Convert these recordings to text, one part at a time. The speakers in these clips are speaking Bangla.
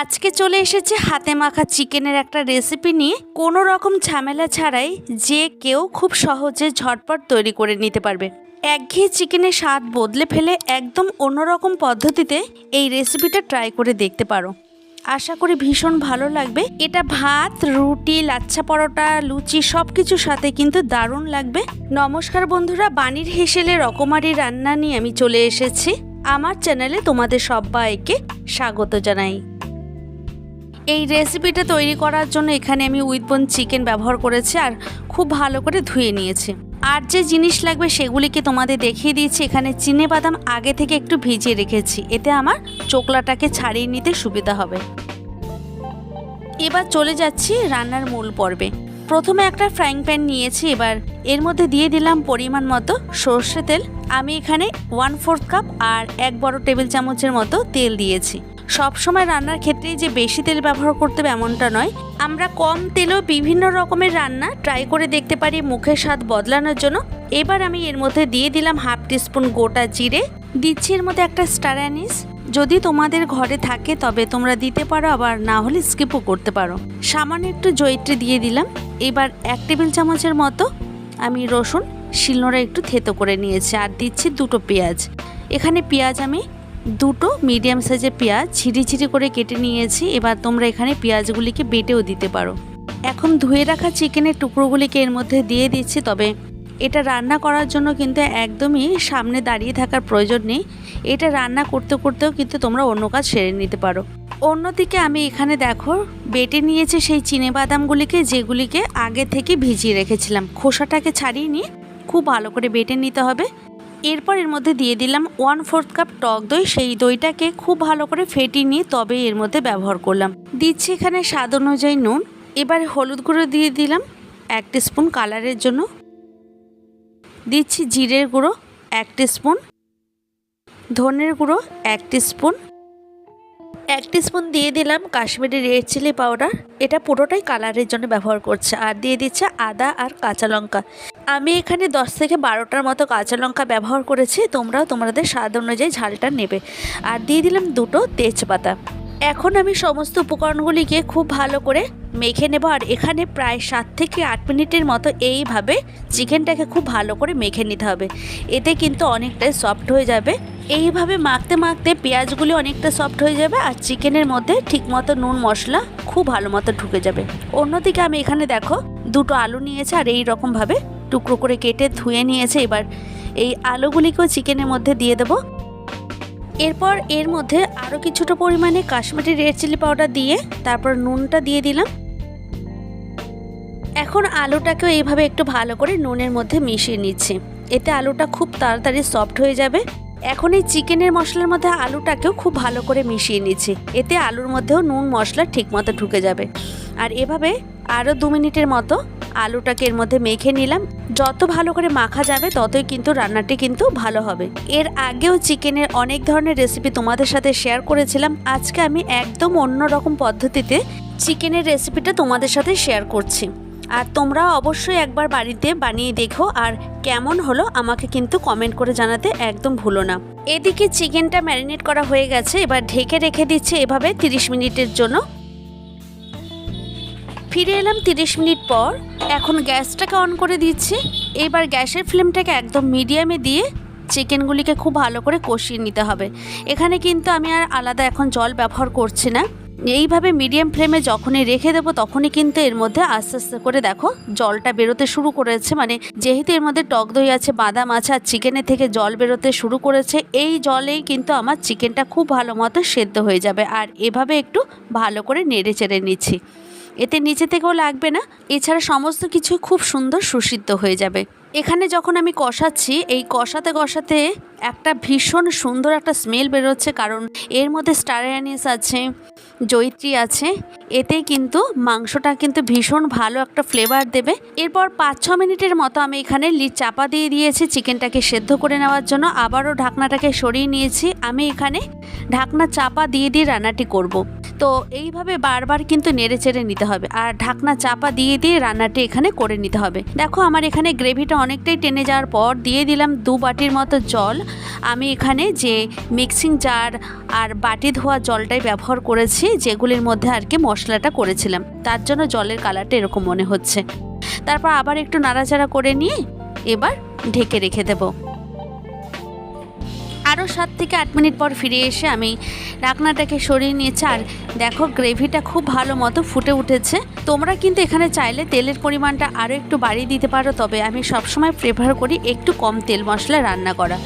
আজকে চলে এসেছে হাতে মাখা চিকেনের একটা রেসিপি নিয়ে। কোনো রকম ঝামেলা ছাড়াই যে কেউ খুব সহজে ঝটপট তৈরি করে নিতে পারবে। একঘেয়ে চিকেনের স্বাদ বদলে ফেলে একদম অন্যরকম পদ্ধতিতে এই রেসিপিটা ট্রাই করে দেখতে পারো। আশা করি ভীষণ ভালো লাগবে। এটা ভাত, রুটি, লাচ্ছা পরোটা, লুচি সব কিছুর সাথে কিন্তু দারুণ লাগবে। নমস্কার বন্ধুরা বাণীর হেসেলে রকমারি রান্না নিয়ে আমি চলে এসেছি। আমার চ্যানেলে তোমাদের সবাইকে স্বাগত জানাই। এই রেসিপিটা তৈরি করার জন্য এখানে আমি উইথবোন চিকেন ব্যবহার করেছি আর খুব ভালো করে ধুয়ে নিয়েছি। আর যে জিনিস লাগবে সেগুলিকে তোমাদের দেখিয়ে দিয়েছি। এখানে চিনে বাদাম আগে থেকে একটু ভিজিয়ে রেখেছি। এতে আমার চোকলাটাকে ছাড়িয়ে নিতে সুবিধা হবে। এবার চলে যাচ্ছি রান্নার মূল পর্বে। প্রথমে একটা ফ্রাইং প্যান নিয়েছি। এবার এর মধ্যে দিয়ে দিলাম পরিমাণ মতো সর্ষে তেল। আমি এখানে ওয়ান ফোর্থ কাপ আর এক বড় টেবিল চামচের মতো তেল দিয়েছি। সব সময় রান্নার ক্ষেত্রে যে বেশি তেল ব্যবহার করতে হবে এমনটা নয়। আমরা কম তেলেও বিভিন্ন রকমের রান্না ট্রাই করে দেখতে পারি, মুখের স্বাদ বদলানোর জন্য। এবার আমি এর মধ্যে দিয়ে দিলাম হাফ টিস্পুন গোটা জিরে। দিচ্ছি এর মধ্যে একটা স্টার অ্যানিস যদি তোমাদের ঘরে থাকে, তবে তোমরা দিতে পারো, আবার না হলে স্কিপও করতে পারো। সামান্য একটু জয়িত্রী দিয়ে দিলাম। এবার এক টেবিল চামচের মতো আমি রসুন শিলনোড়া একটু থেতো করে নিয়েছি, আর দিচ্ছি দুটো পেঁয়াজ। এখানে পেঁয়াজ আমি দুটো মিডিয়াম সাইজের পেঁয়াজ ছিঁড়ি ছিঁড়ি করে কেটে নিয়েছি। এবার তোমরা এখানে পেঁয়াজগুলিকে বেটেও দিতে পারো। এখন ধুয়ে রাখা চিকেনের টুকরোগুলিকে এর মধ্যে দিয়ে দিচ্ছি, তবে এটা রান্না করার জন্য কিন্তু একদমই সামনে দাঁড়িয়ে থাকার প্রয়োজন নেই। এটা রান্না করতে করতেও কিন্তু তোমরা অন্য কাজ সেরে নিতে পারো। অন্যদিকে আমি এখানে দেখো, বেটে নিয়েছি সেই চিনে বাদামগুলিকে, যেগুলিকে আগে থেকে ভিজিয়ে রেখেছিলাম। খোসাটাকে ছাড়িয়ে নিয়ে খুব ভালো করে বেটে নিতে হবে। এরপর এর মধ্যে দিয়ে দিলাম ওয়ান ফোর্থ কাপ টক দই। সেই দইটাকে খুব ভালো করে ফেটিয়ে নিয়ে তবে এর মধ্যে ব্যবহার করলাম। দিচ্ছি এখানে স্বাদ অনুযায়ী নুন। এবার হলুদ গুঁড়ো দিয়ে দিলাম এক স্পুন কালারের জন্য। দিচ্ছি জিরের গুঁড়ো এক স্পুন ধনের গুঁড়ো এক স্পুন এক স্পুন দিয়ে দিলাম কাশ্মীরি রেড চিলি পাউডার এটা পুরোটাই কালারের জন্য ব্যবহার করছে। আর দিয়ে দিচ্ছে আদা আর কাঁচা লঙ্কা। আমি এখানে দশ থেকে বারোটার মতো কাঁচা লঙ্কা ব্যবহার করেছি, তোমরাও তোমাদের স্বাদ অনুযায়ী ঝালটা নেবে। আর দিয়ে দিলাম দুটো তেজপাতা। এখন আমি সমস্ত উপকরণগুলিকে খুব ভালো করে মেখে নেব, আর এখানে প্রায় সাত থেকে আট মিনিটের মতো এইভাবে চিকেনটাকে খুব ভালো করে মেখে নিতে হবে। এতে কিন্তু অনেকটাই সফট হয়ে যাবে। এইভাবে মাখতে মাখতে পেঁয়াজগুলি অনেকটা সফট হয়ে যাবে, আর চিকেনের মধ্যে ঠিকমতো নুন মশলা খুব ভালো মতো ঢুকে যাবে। অন্যদিকে আমি এখানে দেখো দুটো আলু নিয়েছে, আর এই রকমভাবে টুকরো করে কেটে ধুয়ে নিয়েছে। এবার এই আলুগুলিকেও চিকেনের মধ্যে দিয়ে দেবো। এরপর এর মধ্যে আরও কিছুটা পরিমাণে কাশ্মীরি রেড চিলি পাউডার দিয়ে তারপর নুনটা দিয়ে দিলাম। এখন আলুটাকেও এইভাবে একটু ভালো করে নুনের মধ্যে মিশিয়ে নিচ্ছি। এতে আলুটা খুব তাড়াতাড়ি সফট হয়ে যাবে। এখন এই চিকেনের মশলার মধ্যে আলুটাকেও খুব ভালো করে মিশিয়ে নিচ্ছি। এতে আলুর মধ্যেও নুন মশলা ঠিকমতো ঢুকে যাবে। আর এভাবে আরও দু মিনিটের মতো আলুটাকে এর মধ্যে মেখে নিলাম। যত ভালো করে মাখা যাবে, ততই কিন্তু রান্নাটি কিন্তু ভালো হবে। এর আগেও চিকেনের অনেক ধরনের রেসিপি তোমাদের সাথে শেয়ার করেছিলাম। আজকে আমি একদম অন্য রকম পদ্ধতিতে চিকেনের রেসিপিটা তোমাদের সাথে শেয়ার করছি। আর তোমরা অবশ্যই একবার বাড়িতে বানিয়ে দেখো আর কেমন হলো আমাকে কিন্তু কমেন্ট করে জানাতে একদম ভুলো না। এদিকে চিকেনটা ম্যারিনেট করা হয়ে গেছে। এবার ঢেকে রেখে দিচ্ছে এভাবে 30 মিনিটের জন্য। ফিরে এলাম তিরিশ মিনিট পর। এখন গ্যাসটাকে অন করে দিচ্ছি। এবার গ্যাসের ফ্লেমটাকে একদম মিডিয়ামে দিয়ে চিকেনগুলিকে খুব ভালো করে কষিয়ে নিতে হবে। এখানে কিন্তু আমি আর আলাদা এখন জল ব্যবহার করছি না। এইভাবে মিডিয়াম ফ্লেমে যখনই রেখে দেবো, তখনই কিন্তু এর মধ্যে আস্তে আস্তে করে দেখো জলটা বেরোতে শুরু করেছে। মানে যেহেতু এর মধ্যে টক দই আছে, বাদাম আছে আর চিকেনের থেকে জল বেরোতে শুরু করেছে, এই জলেই কিন্তু আমার চিকেনটা খুব ভালো মতো সেদ্ধ হয়ে যাবে। আর এভাবে একটু ভালো করে নেড়ে চেড়ে নিচ্ছি। এতে নিচে থেকেও লাগবে না। এছাড়া সমস্ত কিছু খুব সুন্দর সুসিদ্ধ হয়ে যাবে। এখানে যখন আমি কষাচ্ছি, এই কষাতে কষাতে একটা ভীষণ সুন্দর একটা স্মেল বেরোচ্ছে, কারণ এর মধ্যে স্টার অ্যানিস আছে জৈত্রী আছে। এতে কিন্তু মাংসটা কিন্তু ভীষণ ভালো একটা ফ্লেভার দেবে। এরপর পাঁচ ছ মিনিটের মতো আমি এখানে লিড চাপা দিয়ে দিয়েছি চিকেনটাকে সেদ্ধ করে নেওয়ার জন্য। আবারও ঢাকনাটাকে সরিয়ে নিয়েছি। আমি এখানে ঢাকনা চাপা দিয়ে দিয়ে রান্নাটি করব। তো এইভাবে বারবার কিন্তু নেড়ে চেড়ে নিতে হবে। আর ঢাকনা চাপা দিয়ে দিয়ে রান্নাটি এখানে করে নিতে হবে। দেখো আমার এখানে গ্রেভিটা অনেকটাই টেনে যাওয়ার পর দিয়ে দিলাম দু বাটির মতো জল। আমি এখানে যে মিক্সিং জার আর বাটি ধোয়া জলটাই ব্যবহার করেছি, যেগুলির মধ্যে আর কি মশলাটা করেছিলাম। তার জন্য জলের কালারটা এরকম মনে হচ্ছে। তারপর আবার একটু নাড়াচাড়া করে নিয়ে এবার ঢেকে রেখে দেবো। আরও সাত থেকে আট মিনিট পর ফিরে এসে আমি রাকনাটাকে সরিয়ে নিয়েছি। আর দেখো গ্রেভিটা খুব ভালো মতো ফুটে উঠেছে। তোমরা কিন্তু এখানে চাইলে তেলের পরিমাণটা আরও একটু বাড়িয়ে দিতে পারো, তবে আমি সবসময় প্রেফার করি একটু কম তেল মশলা রান্না করা।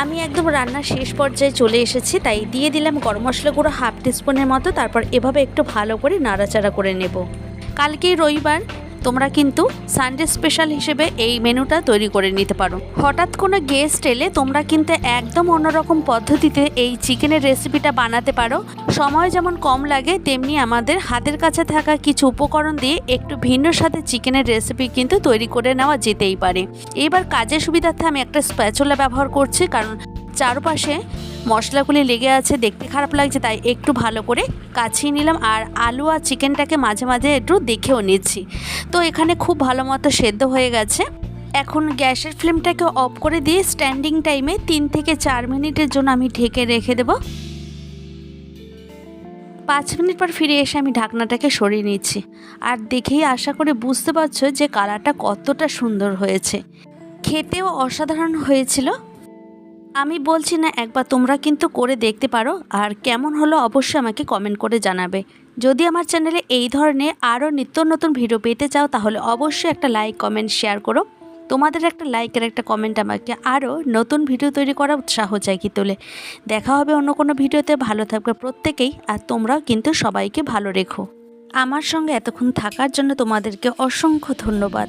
আমি একদম রান্নার শেষ পর্যায়ে চলে এসেছি, তাই দিয়ে দিলাম গরম মশলা গুঁড়ো হাফ টিস্পুনের মতো, তারপর এভাবে একটু ভালো করে নাড়াচাড়া করে নেব। কালকেই রবিবার তোমরা কিন্তু সানডে স্পেশাল হিসেবে এই মেনুটা তৈরি করে নিতে পারো। হঠাৎ কোনো গেস্ট এলে তোমরা কিন্তু একদম অন্যরকম পদ্ধতিতে এই চিকেনের রেসিপিটা বানাতে পারো। সময় যেমন কম লাগে, তেমনি আমাদের হাতের কাছে থাকা কিছু উপকরণ দিয়ে একটু ভিন্ন সাথে চিকেনের রেসিপি কিন্তু তৈরি করে নেওয়া যেতেই পারে। এবার কাজের সুবিধার্থে আমি একটা স্প্যাচুলা ব্যবহার করছি, কারণ চারপাশে মশলাগুলি লেগে আছে, দেখতে খারাপ লাগছে, তাই একটু ভালো করে কাছিয়ে নিলাম আর আলু আর চিকেনটাকে মাঝে মাঝে একটু দেখেও নিচ্ছি। তো এখানে খুব ভালো মতো সেদ্ধ হয়ে গেছে। এখন গ্যাসের ফ্লেমটাকে অফ করে দিয়ে স্ট্যান্ডিং টাইমে তিন থেকে চার মিনিটের জন্য আমি ঢেকে রেখে দেব। পাঁচ মিনিট পর ফিরে এসে আমি ঢাকনাটাকে সরিয়ে নিচ্ছি। আর দেখেই আশা করে বুঝতে পারছ যে কালারটা কতটা সুন্দর হয়েছে। খেতেও অসাধারণ হয়েছিল। আমি বলছি না একবার তোমরা কিন্তু করে দেখতে পারো, আর কেমন হলো অবশ্যই আমাকে কমেন্ট করে জানাবে। যদি আমার চ্যানেলে এই ধরনের আরও নিত্য নতুন ভিডিও পেতে চাও, তাহলে অবশ্যই একটা লাইক কমেন্ট শেয়ার করো। তোমাদের একটা লাইকের একটা কমেন্ট আমাকে আরও নতুন ভিডিও তৈরি করা উৎসাহ কি তোলে। দেখা হবে অন্য কোনো ভিডিওতে ভালো থাকবে প্রত্যেকেই, আর তোমরাও কিন্তু সবাইকে ভালো রেখো। আমার সঙ্গে এতক্ষণ থাকার জন্য তোমাদেরকে অসংখ্য ধন্যবাদ।